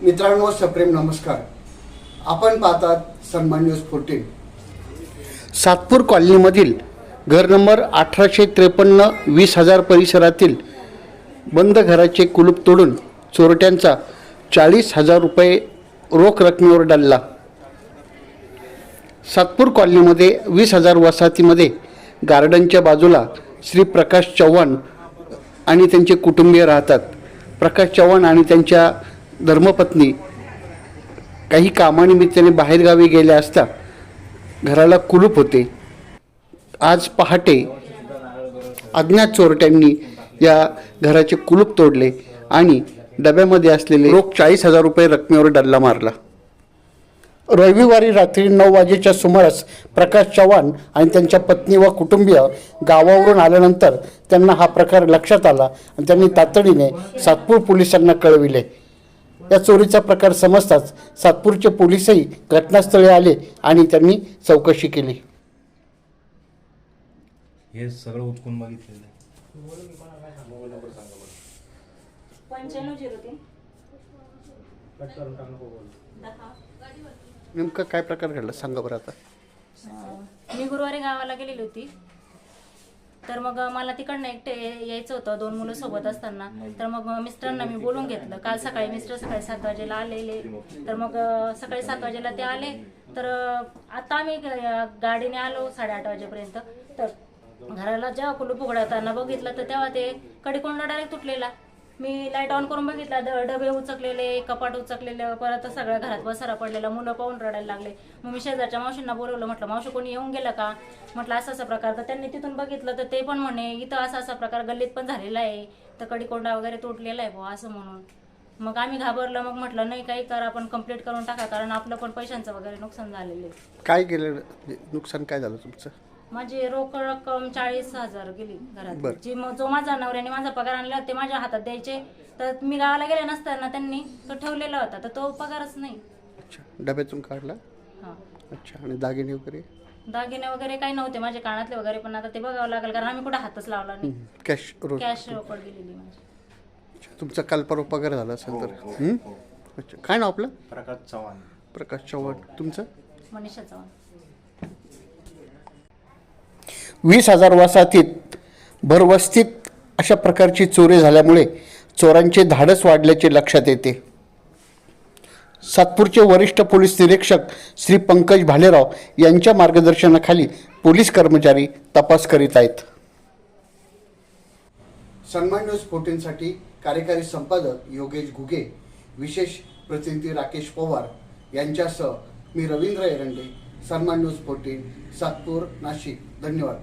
मित्रांनो सप्रेम नमस्कार. आपण पाहतात सन्मान न्यूज फोर्टीन सातपूर कॉलनीमधील घर नंबर अठराशे त्रेपन्न वीस हजार परिसरातील बंद घराचे कुलूप तोडून चोरट्यांचा चाळीस हजार रुपये रोख रकमेवर डालला. सातपूर कॉलनीमध्ये वीस हजार वसाहतीमध्ये गार्डनच्या बाजूला श्री प्रकाश चव्हाण आणि त्यांचे कुटुंबीय राहतात. प्रकाश चव्हाण आणि त्यांच्या धर्मपत्नी काही कामानिमित्ताने बाहेरगावी गेल्या असता घराला कुलूप होते. आज पहाटे अज्ञात चोरट्यांनी या घराचे कुलूप तोडले आणि डब्यामध्ये असलेले रोख चाळीस हजार रुपये रकमेवर डल्ला मारला. रविवारी रात्री नऊ वाजेच्या सुमारास प्रकाश चव्हाण आणि त्यांच्या पत्नी व कुटुंबीय गावावरून आल्यानंतर त्यांना हा प्रकार लक्षात आला आणि त्यांनी तातडीने सातपूर पोलिसांना कळविले. या चोरीचा प्रकार समजताच सातपूरचे पोलीसही घटनास्थळी आले आणि त्यांनी चौकशी केली. हे सगळं उचकून बघितलेलं आहे. पंच्याण्णव झिरो तीन. दहा. नेमकं काय प्रकार घडला? सांगा बरं आता. मी गुरुवारी गावाला गेलेली होती. तर मग मला तिकडनं एकटे यायचं होतं दोन मुलं सोबत असताना. तर मग मिस्टरांना मी बोलून घेतलं. काल सकाळी मिस्टर सकाळी सात वाजेला आलेले तर मग सकाळी सात वाजेला ते आले. तर आता आम्ही गाडीने आलो साडेआठ वाजेपर्यंत. तर घराला जेव्हा कुलूप उघडताना बघितलं तर तेव्हा ते कडीकोंडा डायरेक्ट तुटलेला. मी लाइट ऑन करून बघितला डबे उचकलेले कपाट उचकलेलं परत सगळ्या घरात बसारा पडलेला मुलं पाहून रडायला लागले. मग मी शेजारच्या मावशींना बोलवलं म्हटलं मावशी कोणी येऊन गेलं का? म्हटलं असा असा प्रकार. तर त्यांनी तिथून बघितलं तर ते पण म्हणे इथं असा असा प्रकार गल्लीत पण झालेला आहे. तर कडीकोंडा वगैरे तुटलेला आहे बुवा असं म्हणून. मग आम्ही घाबरलं मग म्हटलं नाही काही करा आपण कंप्लीट करून टाका कारण आपलं पण पैशांचं वगैरे नुकसान झालेलं आहे. काय गेलं नुकसान काय झालं तुमचं? माझी रोख रक्कम चाळीस हजार गेली घरात बरं. जी म- जो माझा नवऱ्याने माझा पगार आणला ते माझ्या हातात द्यायचे. तर मी गावाला गेले नसताना त्यांनी तो ठेवलेला होता तर तो पगारच नाही. अच्छा. डब्यातून काढला? हा. अच्छा. आणि दागिने वगैरे? दागिने वगैरे काही नव्हते माझे कानातले वगैरे पण आता ते बघावं लागेल कारण आम्ही कुठे हातच लावला नाही. कॅश रोज कॅश रोकड गेलेली माझी. अच्छा, तुमचा काल परवा पगार झाला असेल तर. हं? अच्छा. काय नाव आपलं? प्रकाश चव्हाण. प्रकाश चव्हाण. तुमचं? मनीषा चव्हाण. वीस हजार वसाहतीत भरवस्तीत अशा प्रकारची चोरी झाल्यामुळे चोरांचे धाडस वाढल्याचे लक्षात येते. सातपूरचे वरिष्ठ पोलीस निरीक्षक श्री पंकज भालेराव यांच्या मार्गदर्शनाखाली पोलीस कर्मचारी तपास करीत आहेत. सन्मान न्यूज फोर्टीनसाठी कार्यकारी संपादक योगेश घुगे विशेष प्रतिनिधी राकेश पवार यांच्यासह मी रवींद्र एरंडे सन्मान न्यूज फोर्टीन सातपूर नाशिक. धन्यवाद